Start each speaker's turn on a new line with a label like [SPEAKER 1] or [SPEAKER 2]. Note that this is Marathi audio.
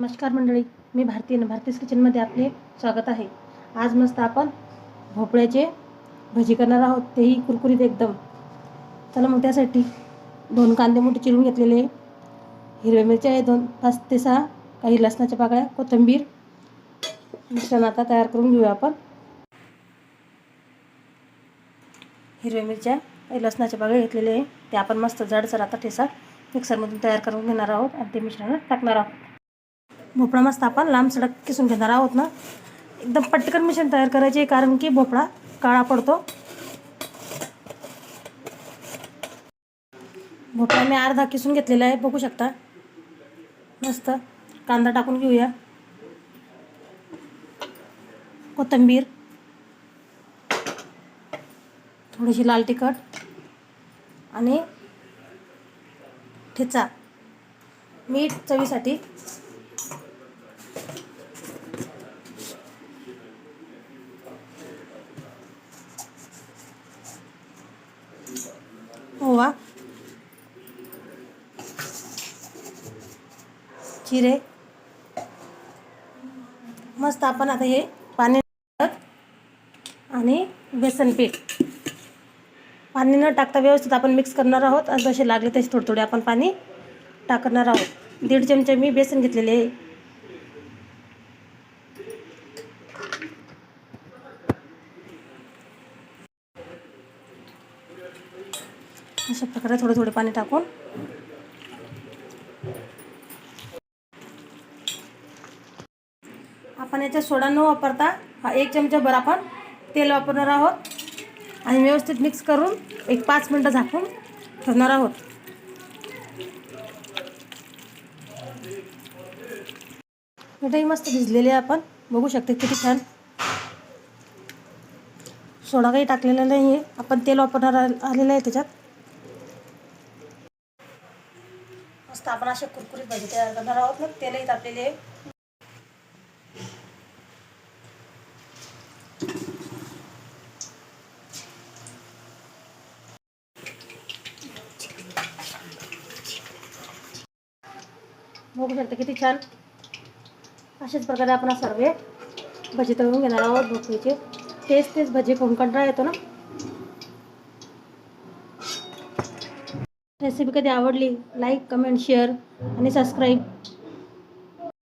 [SPEAKER 1] नमस्कार मंडळी मी भारती भारतीय भारतीस किचनमध्ये आपले स्वागत आहे. आज मस्त आपण भोपळ्याचे भजी करणार आहोत. तेही कुरकुरीत एकदम. चला मग त्यासाठी दोन कांदे मोठे चिरून घेतलेले हिरव्या मिरच्या आहे दोन पाच ते सहा. काही लसणाच्या पाकळ्या कोथिंबीर. मिश्रण आता तयार करून घेऊया आपण. हिरव्या मिरच्या काही लसणाच्या पाकळ्या घेतलेले आहे. ते आपण मस्त जाडसर आता ठेसा मिक्सरमधून तयार करून घेणार आहोत आणि ते मिश्रणात टाकणार आहोत. भोपळा मस्त आपण लांब सडक किसून घेणार आहोत ना. एकदम पटकन मिश्रण तयार करायचे कारण की भोपळा काळा पडतो. भोपळा मी अर्धा किसून घेतलेला आहे बघू शकता. मस्त कांदा टाकून घेऊया. कोथिंबीर. थोडीशी लाल तिखट. आणि ठेचा. मीठ चवीसाठी. ओवा जिरे मस्त आपण आता हे पाणी आणि बेसन पीठ. पाणी न टाकता व्यवस्थित आपण मिक्स करणार आहोत. आणि जसे लागले तसे थोडे थोडे आपण पाणी टाकणार आहोत. दीड चमचे मी बेसन घेतलेले आहे. अशा प्रकारे थोडे थोडे पाणी टाकून. आपण याच्यात सोडा न वापरता हा एक चमचाभर आपण तेल वापरणार आहोत. आणि व्यवस्थित मिक्स करून एक पाच मिनटं झाकून ठेवणार आहोत. मिठाई मस्त भिजलेली आहे आपण. बघू शकते किती छान. सोडा काही टाकलेला नाही आहे आपण तेल वापरणार आलेलं आहे त्याच्यात. मस्त आपण असे कुरकुरीत भाजी तयार करणार आहोत. मग तेलही तापलेले बघू शकता किती छान. अशाच प्रकारे आपण सर्व भजी तळून घेणार आहोत. भोपळीचे तेच तेच भजी खाऊन कंटाळा येतो ना? रेसिपी कधी आवडली लाईक कमेंट शेअर आणि सबस्क्राईब